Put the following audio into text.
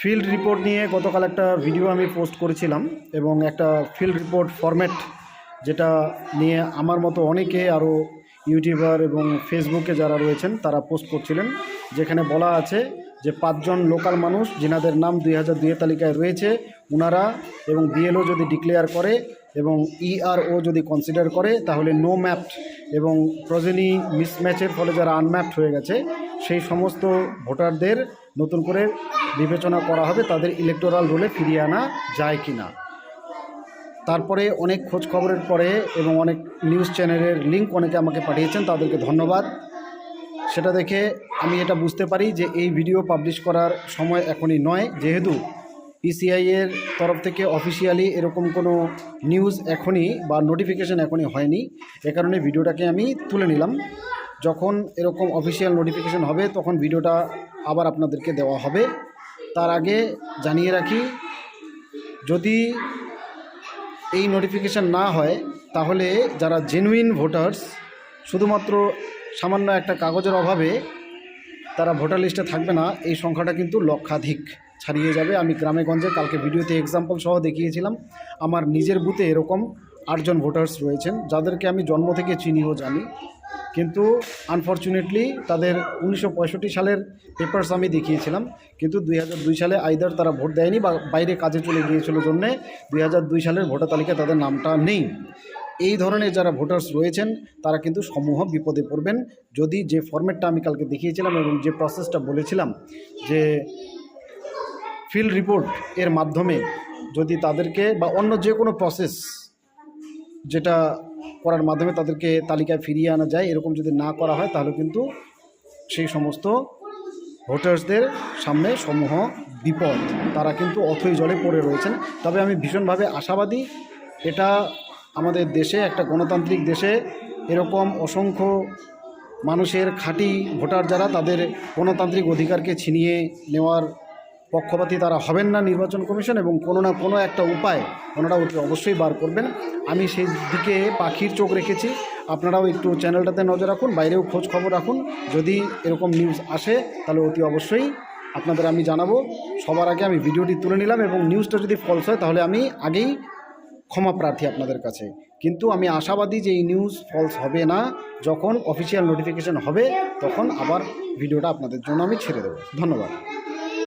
Field report নিয়ে গতকাল একটা ভিডিও আমি পোস্ট করেছিলাম এবং একটা ফিল্ড রিপোর্ট ফরম্যাট যেটা নিয়ে আমার মতো অনেকে আরও ইউটিউবার এবং ফেসবুকে যারা রয়েছেন, তারা পোস্ট করছিলেন। যেখানে বলা আছে যে পাঁচজন লোকাল মানুষ যেনাদের নাম দুই হাজার দুইয়ের তালিকায় রয়েছে ওনারা এবং বিএলও যদি ডিক্লেয়ার করে এবং ইআরও যদি কনসিডার করে, তাহলে নো ম্যাপড এবং প্রজেনি মিসম্যাচের ফলে যারা আনম্যাপড হয়ে গেছে, সেই সমস্ত ভোটারদের নতুন করে বিবেচনা করা হবে তাদের ইলেকটোরাল রোলে ফিরিয়ে আনা যায় কি না তারপরে অনেক খোঁজ খবরের পরে এবং অনেক নিউজ চ্যানেলের লিঙ্ক অনেকে আমাকে পাঠিয়েছেন, তাদেরকে ধন্যবাদ। সেটা দেখে আমি এটা বুঝতে পারি যে এই ভিডিও পাবলিশ করার সময় এখনই নয়। যেহেতু পিসিআই এর তরফ থেকে অফিসিয়ালি এরকম কোনো নিউজ এখনই বা নোটিফিকেশন এখনই হয়নি। এ কারণে ভিডিওটাকে আমি তুলে নিলাম। যখন এরকম অফিসিয়াল নোটিফিকেশন হবে, তখন ভিডিওটা আবার আপনাদেরকে দেওয়া হবে। তার আগে জানিয়ে রাখি, যদি এই নোটিফিকেশান না হয়, তাহলে যারা জেনুইন ভোটার্স শুধুমাত্র সামান্য একটা কাগজের অভাবে তারা ভোটার লিস্টে থাকবে না, এই সংখ্যাটা কিন্তু লক্ষাধিক ছাড়িয়ে যাবে। আমি গ্রামে গঞ্জে কালকে ভিডিওতে এক্সাম্পল সহ দেখিয়েছিলাম, আমার নিজের বুথে এরকম আটজন ভোটার্স রয়েছেন, যাদেরকে আমি জন্ম থেকে চিনিও জানি। কিন্তু আনফর্চুনেটলি তাদের উনিশশো পঁয়ষট্টি সালের পেপার্স আমি দেখিয়েছিলাম। কিন্তু দুই হাজার দুই সালে আইদার তারা ভোট দেয়নি বা বাইরে কাজে চলে গিয়েছিল জন্যে দুই হাজার দুই সালের ভোটার তালিকায় তাদের নামটা নেই। এই ধরনের যারা ভোটার্স রয়েছেন, তারা কিন্তু সমূহ বিপদে পড়বেন। যদি যে ফর্মেটটা আমি কালকে দেখিয়েছিলাম এবং যে প্রসেসটা বলেছিলাম যে ফিল্ড রিপোর্ট এর মাধ্যমে যদি তাদেরকে বা অন্য যে কোনো প্রসেস যেটা করার মাধ্যমে তাদেরকে তালিকায় ফিরিয়ে আনা যায়। এরকম যদি না করা হয়, তাহলে কিন্তু সেই সমস্ত ভোটার্সদের সামনে সমূহ বিপদ। তারা কিন্তু অথই জলে পড়ে রয়েছেন। তবে আমি ভীষণভাবে আশাবাদী, এটা আমাদের দেশে, একটা গণতান্ত্রিক দেশে এরকম অসংখ্য মানুষের খাঁটি ভোটার যারা, তাদের গণতান্ত্রিক অধিকারকে ছিনিয়ে নেওয়ার পক্ষপাতী তারা হবেন না নির্বাচন কমিশন এবং কোনো না কোনো একটা উপায় ওনারা অতি অবশ্যই বার করবেন। আমি সেই দিকে পাখির চোখ রেখেছি। আপনারাও একটু চ্যানেলটাতে নজর রাখুন, বাইরেও খোঁজ খবর রাখুন। যদি এরকম নিউজ আসে, তাহলে অতি অবশ্যই আপনাদের আমি জানাব। সবার আগে আমি ভিডিওটি তুলে নিলাম এবং নিউজটা যদি ফলস হয়, তাহলে আমি আগেই ক্ষমা প্রার্থী আপনাদের কাছে। কিন্তু আমি আশাবাদী যে এই নিউজ ফলস হবে না, যখন অফিসিয়াল নোটিফিকেশন হবে, তখন আবার ভিডিওটা আপনাদের জন্য আমি ছেড়ে দেবো। ধন্যবাদ।